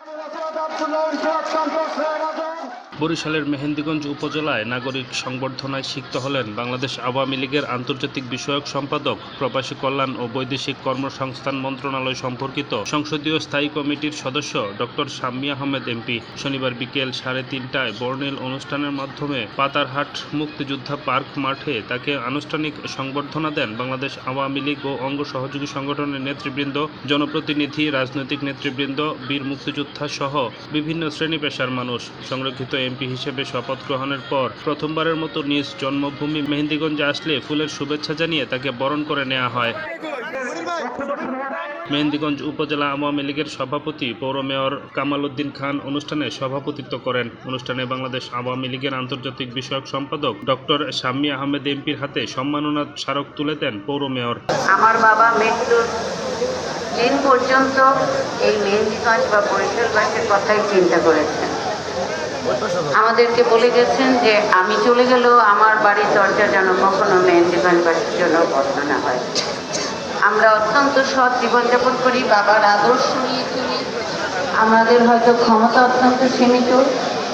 Abdullah Berg, Standort, Trainer, বরিশালের মেহেন্দিগঞ্জ উপজেলায় নাগরিক সংবর্ধনায় সিক্ত হলেন বাংলাদেশ আওয়ামী লীগের আন্তর্জাতিক বিষয়ক সম্পাদক, প্রবাসী কল্যাণ ও বৈদেশিক কর্মসংস্থান মন্ত্রণালয় সম্পর্কিত সংসদীয় স্থায়ী কমিটির সদস্য ডক্টর শাম্মী আহমেদ এমপি শনিবার বিকেল সাড়ে তিনটায় বর্ণিল অনুষ্ঠানের মাধ্যমে পাতারহাট মুক্তিযোদ্ধা পার্ক মাঠে তাকে আনুষ্ঠানিক সংবর্ধনা দেন বাংলাদেশ আওয়ামী লীগ ও অঙ্গ সহযোগী সংগঠনের নেতৃবৃন্দ, জনপ্রতিনিধি, রাজনৈতিক নেতৃবৃন্দ, বীর মুক্তিযোদ্ধা সহ বিভিন্ন শ্রেণি পেশার মানুষ। সংরক্ষিত এমপি হিসেবে শপথ গ্রহণের পর প্রথমবারের মতো নিজ জন্মভূমি মেহেন্দিগঞ্জে আসলে ফুলের শুভেচ্ছা জানিয়ে তাকে বরণ করে নেওয়া হয়। মেহেন্দিগঞ্জ উপজেলা আওয়ামী লীগের সভাপতি পৌর মেয়র কামাল উদ্দিন খান অনুষ্ঠানে সভাপতিত্ব করেন। অনুষ্ঠানে বাংলাদেশ আওয়ামী লীগের আন্তর্জাতিক বিষয়ক সম্পাদক ডক্টর শাম্মী আহমেদ এমপির হাতে সম্মাননা স্মারক তুলে দেন পৌর মেয়র। আমার বাবা মৃত্যুর দিন পর্যন্ত এই মেহেন্দিগঞ্জ বা বরিশালবাসীর কথাই চিন্তা করেছেন। আমাদেরকে বলে গেছেন যে আমি চলে গেলেও আমার বাড়ির দরজা যেন কখনো মেহেন্দিগঞ্জবাসীর জন্য বন্ধ না হয়। আমরা অত্যন্ত সৎ জীবনযাপন করি, বাবার আদর্শ নিয়ে চলি। আমাদের হয়তো ক্ষমতা অত্যন্ত সীমিত,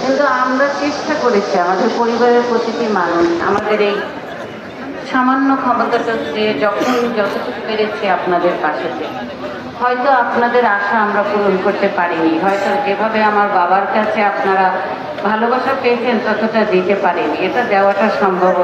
কিন্তু আমরা চেষ্টা করেছি, আমাদের পরিবারের প্রতিটি মানুষ, আমাদের এই সামান্য ক্ষমতাটা দিয়ে যখন যতটুকু পেরেছি আপনাদের পাশে হয়তো আপনাদের আশা আমরা পূরণ করতে পারিনি। হয়তো যেভাবে আমার বাবার কাছে আপনারা ভালোবাসা পেয়েছেন, ততটা দিতে পারিনি। এটা দেওয়াটা সম্ভব